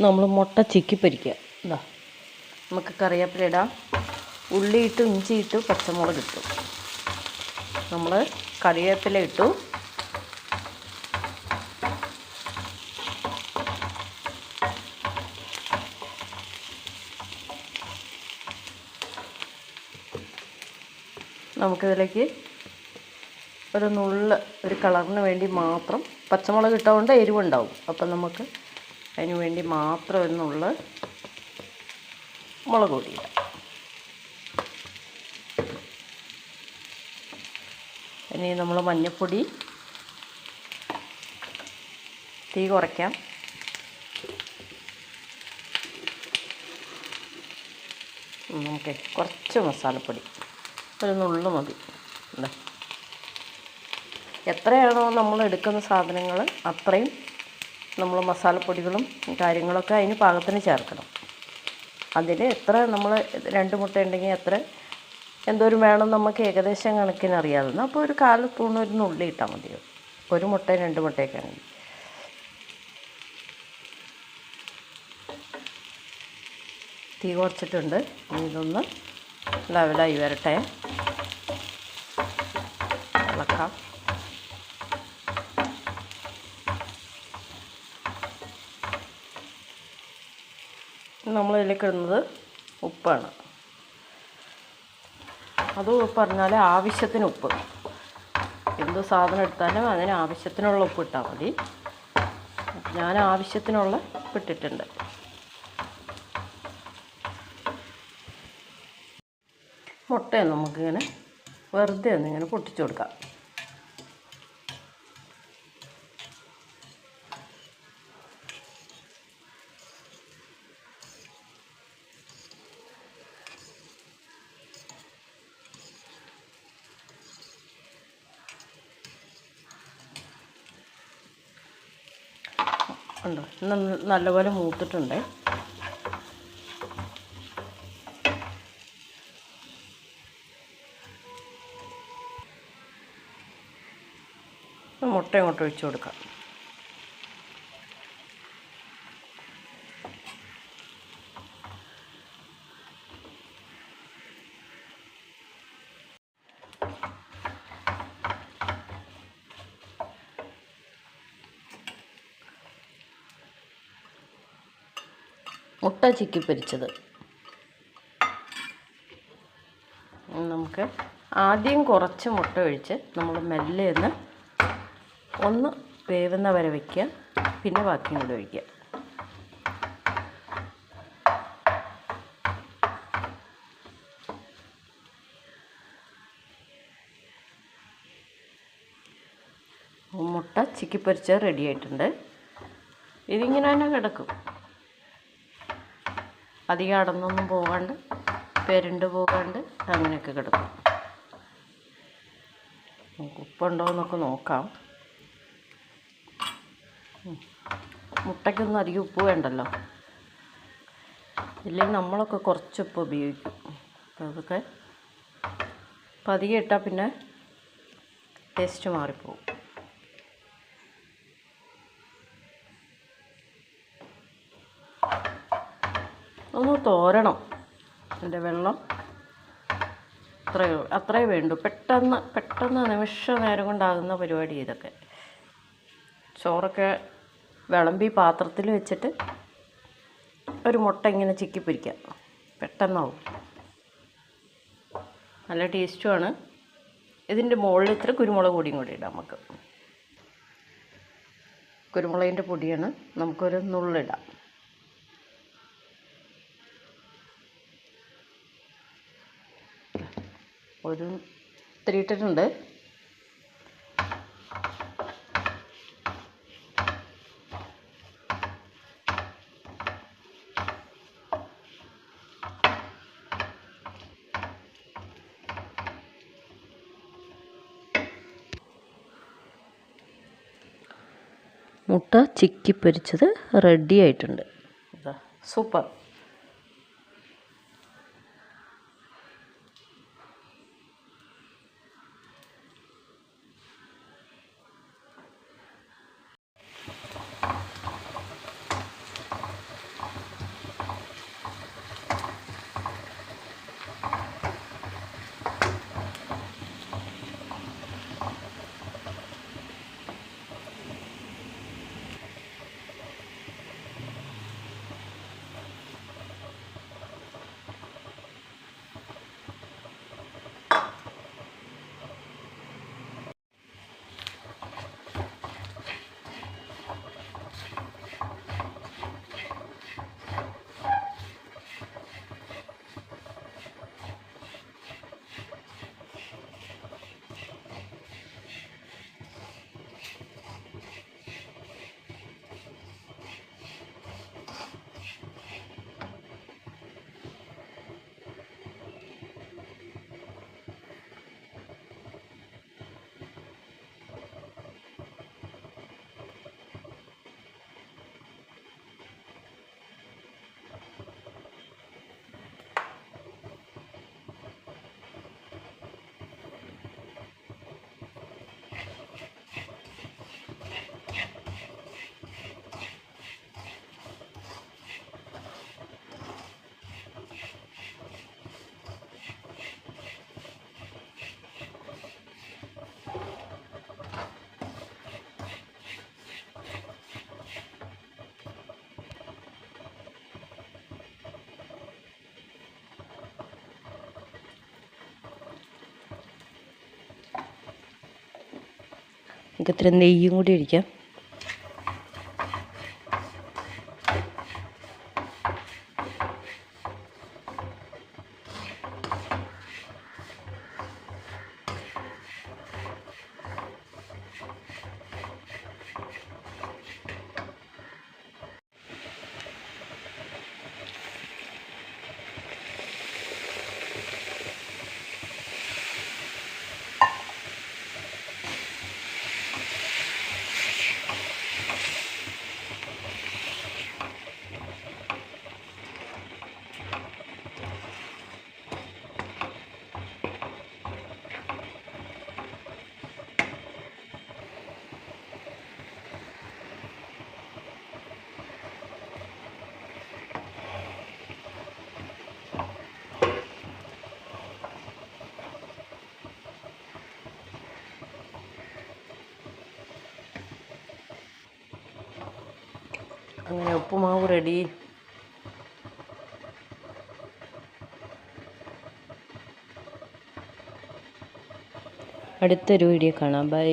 നമ്മൾ മുട്ട ചിക്കി പൊരിക്കുക. എന്താ നമുക്ക് കറിവേപ്പില ഇടാം. ഉള്ളി ഇട്ട് ഇഞ്ചി ഇട്ട് പച്ചമുളക് ഇട്ടു. നമ്മൾ കറിവേപ്പില ഇട്ടു. നമുക്കിതിലേക്ക് ഒരു നുള്ള് ഒരു കളറിന് വേണ്ടി മാത്രം പച്ചമുളക് ഇട്ടുകൊണ്ട് എരിവുണ്ടാവും. അപ്പം നമുക്ക് അതിന് വേണ്ടി മാത്രം എന്നുള്ള നുള്ള് മുളക് പൊടി ഇനി നമ്മൾ മഞ്ഞൾപ്പൊടി തീ കുറയ്ക്കാം. നമുക്ക് കുറച്ച് മസാലപ്പൊടി ഒരു നുള്ളു മതി. എത്രയാണോ നമ്മൾ എടുക്കുന്ന സാധനങ്ങൾ അത്രയും നമ്മൾ മസാലപ്പൊടികളും കാര്യങ്ങളൊക്കെ അതിന് പാകത്തിന് ചേർക്കണം. അതിൽ എത്ര നമ്മൾ രണ്ട് മുട്ട ഉണ്ടെങ്കിൽ എത്ര എന്തോരം വേണം നമുക്ക് ഏകദേശം കണക്കിന് അറിയാവുന്ന അപ്പോൾ ഒരു കാൽ തൂണ് ഒരു നുള്ളി ഇട്ടാൽ മതിയോ ഒരു മുട്ട രണ്ട് മുട്ടയൊക്കെ ആണെങ്കിൽ. തീ കുറച്ചിട്ടുണ്ട്. ഇതൊന്ന് ലെവലായി വരട്ടെ. ഇളക്കാം. നമ്മൾ ഇതിലേക്ക് ഇടുന്നത് ഉപ്പാണ്. അത് പറഞ്ഞാൽ ആവശ്യത്തിന് ഉപ്പ്. എന്ത് സാധനം എടുത്താലും അതിന് ആവശ്യത്തിനുള്ള ഉപ്പ് ഇട്ടാൽ മതി. ഞാൻ ആവശ്യത്തിനുള്ള ഉപ്പ് ഇട്ടിട്ടുണ്ട്. മുട്ടയെ നമുക്കിങ്ങനെ വെറുതെ ഒന്നിങ്ങനെ പൊട്ടിച്ചു കൊടുക്കാം. ഉണ്ടോ? നല്ലപോലെ മൂത്തിട്ടുണ്ട്. മുട്ട ഇങ്ങോട്ട് ഒഴിച്ചു കൊടുക്കാം. മുട്ട ചിക്കി പൊരിച്ചത് നമുക്ക് ആദ്യം കുറച്ച് മുട്ട ഒഴിച്ച് നമ്മൾ മെല്ലെ ഒന്ന് ഒന്ന് വേവുന്ന വരെ വയ്ക്കുക പിന്നെ ബാക്കിയും കൂടി ഒഴിക്കുക. മുട്ട ചിക്കി റെഡി ആയിട്ടുണ്ട്. ഇതിങ്ങനെ തന്നെ കിടക്കും. അധികം അടന്നൊന്നും പോകാണ്ട് പെരുണ്ട് പോകാണ്ട് അങ്ങനെയൊക്കെ കിടക്കും. നമുക്ക് ഉപ്പുണ്ടോ എന്നൊക്കെ നോക്കാം. മുട്ടയ്ക്കൊന്നും അധികം ഉപ്പ് വേണ്ടല്ലോ. ഇല്ലെങ്കിൽ നമ്മളൊക്കെ കുറച്ച് ഉപ്പ് ഉപയോഗിക്കും. അപ്പോൾ അതൊക്കെ അപ്പം അധികം ഇട്ടാൽ പിന്നെ ടേസ്റ്റ് മാറിപ്പോവും. ഒന്ന് തോരണം. അതിന്റെ വെള്ളം അത്രയോ അത്രയേ വേണ്ടൂ. പെട്ടെന്ന് പെട്ടെന്ന് നിമിഷ നേരം കൊണ്ടാകുന്ന പരിപാടി ഇതൊക്കെ. ചോറൊക്കെ വിളമ്പി പാത്രത്തിൽ വെച്ചിട്ട് ഒരു മുട്ട ഇങ്ങനെ ചിക്കി പൊരിക്കാം. പെട്ടെന്നാവും. നല്ല ടേസ്റ്റുമാണ്. ഇതിന്റെ മുകളിൽ ഇത്ര കുരുമുളക് പൊടിയും കൂടി ഇടാം നമുക്ക്. കുരുമുളകിന്റെ പൊടിയാണ്. നമുക്കൊരു നുള്ളിടാം. ഒരു ഇത്തിരി ഇട്ടിട്ടുണ്ട് മുട്ട ചിക്കി പൊരിച്ചത് റെഡി ആയിട്ടുണ്ട്. സൂപ്പർ. നമുക്ക് ഇത്തിരി നെയ്യും കൂടി ഒഴിക്കാം. അങ്ങനെ ഉപ്പുമാവ് റെഡി അടുത്തൊരു വീഡിയോ കാണാം. ബൈ